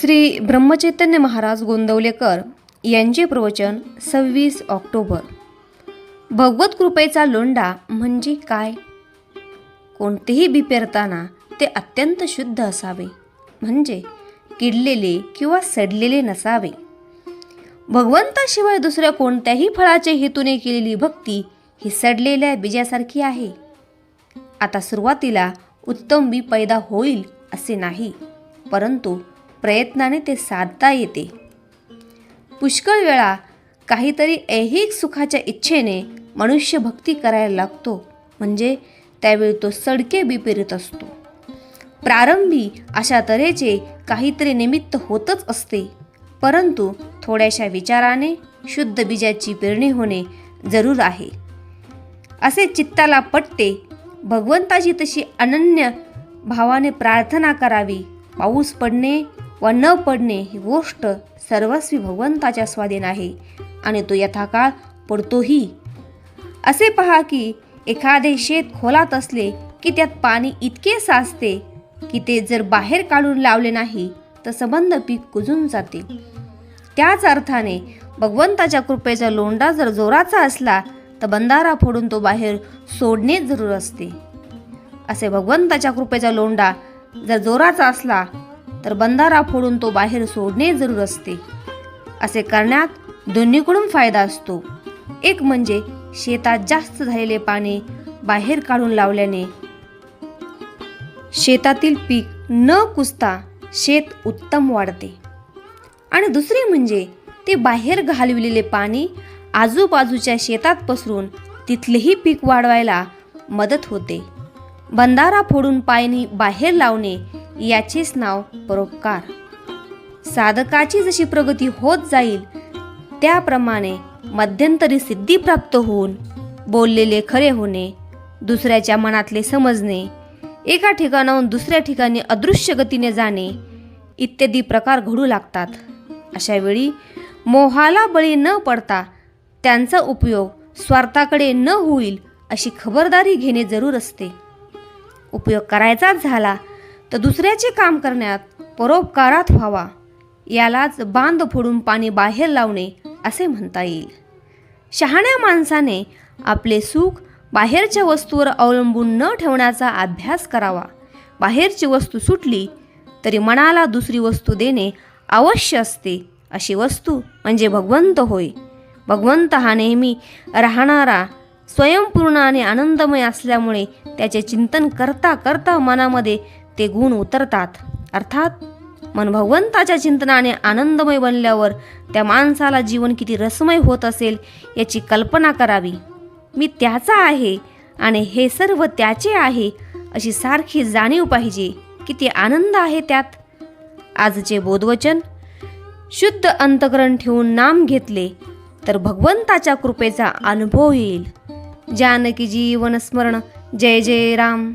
श्री ब्रह्मचैतन्य महाराज गोंदवलेकर यांचे प्रवचन सव्वीस ऑक्टोबर. भगवत कृपेचा लोंढा म्हणजे काय? कोणतेही बी पेरताना ते अत्यंत शुद्ध असावे म्हणजे किडलेले किंवा सडलेले नसावे. भगवंताशिवाय दुसऱ्या कोणत्याही फळाच्या हेतूने केलेली भक्ती ही सडलेल्या बीजासारखी आहे. आता सुरुवातीला उत्तम बी पैदा होईल असे नाही परंतु प्रयत्नाने ते साधता येते. पुष्कळ वेळा काहीतरी ऐहिक सुखाच्या इच्छेने मनुष्य भक्ती करायला लागतो. म्हणजे त्यावेळी तो सडके बिपेरीत असतो. प्रारंभी अशा तऱ्हेचे काहीतरी निमित्त होतच असते. परंतु थोड्याशा विचाराने शुद्ध बीजाची पेरणी होणे जरूर आहे. असे चित्ताला पटते भगवंताची तशी अनन्य भावाने प्रार्थना करावी. पाऊस पडणे व न पडणे ही गोष्ट सर्वस्वी भगवंताच्या स्वाधीन आहे आणि तो यथाकाळ पडतोही. असे पहा की एखादे शेत खोलात असले की त्यात पाणी इतके साचते की ते जर बाहेर काढून लावले नाही तर संबंध पीक कुजून जाते. त्याच अर्थाने भगवंताच्या कृपेचा लोंढा जर जोराचा असला तर बंधारा फोडून तो बाहेर सोडणे जरूर असते. असे भगवंताच्या कृपेचा लोंढा जर जोराचा असला तर बंधारा फोडून तो बाहेर सोडणे जरूर असते. असे करण्यात दोन्हीकडून फायदा असतो. एक म्हणजे शेतात जास्त झालेले पाणी बाहेर काढून लावल्याने शेतातील पीक न कुसता शेत उत्तम वाढते. आणि दुसरे म्हणजे ते बाहेर घालविलेले पाणी आजूबाजूच्या शेतात पसरून तिथलेही पीक वाढवायला मदत होते. बंधारा फोडून पाणी बाहेर लावणे याचेच नाव परोपकार. साधकाची जशी प्रगती होत जाईल त्याप्रमाणे मध्यंतरी सिद्धी प्राप्त होऊन बोललेले खरे होणे दुसऱ्याच्या मनातले समजणे एका ठिकाणाहून दुसऱ्या ठिकाणी अदृश्य गतीने जाणे इत्यादी प्रकार घडू लागतात. अशा वेळी मोहाला बळी न पडता त्यांचा उपयोग स्वार्थाकडे न होईल अशी खबरदारी घेणे जरूर असते. उपयोग करायचाच झाला तर दुसऱ्याचे काम करण्यात परोपकारात व्हावा. यालाच बांध फोडून पाणी बाहेर लावणे असे म्हणता येईल. शहाण्या माणसाने आपले सुख बाहेरच्या वस्तूवर अवलंबून न ठेवण्याचा अभ्यास करावा. बाहेरची वस्तू सुटली तरी मनाला दुसरी वस्तू देणे अवश्य असते. अशी वस्तू म्हणजे भगवंत होय. भगवंत हा नेहमी राहणारा स्वयंपूर्ण आणि आनंदमय असल्यामुळे त्याचे चिंतन करता करता मनामध्ये ते गुण उतरतात. अर्थात मन भगवंताच्या चिंतनाने आनंदमय बनल्यावर त्या माणसाला जीवन किती रसमय होत असेल याची कल्पना करावी. मी त्याचा आहे आणि हे सर्व त्याचे आहे अशी सारखी जाणीव पाहिजे किती आनंद आहे त्यात. आजचे बोधवचन शुद्ध अंतकरण ठेवून नाम घेतले तर भगवंताच्या कृपेचा अनुभव येईल. जानकी जीवन स्मरण जय जय राम.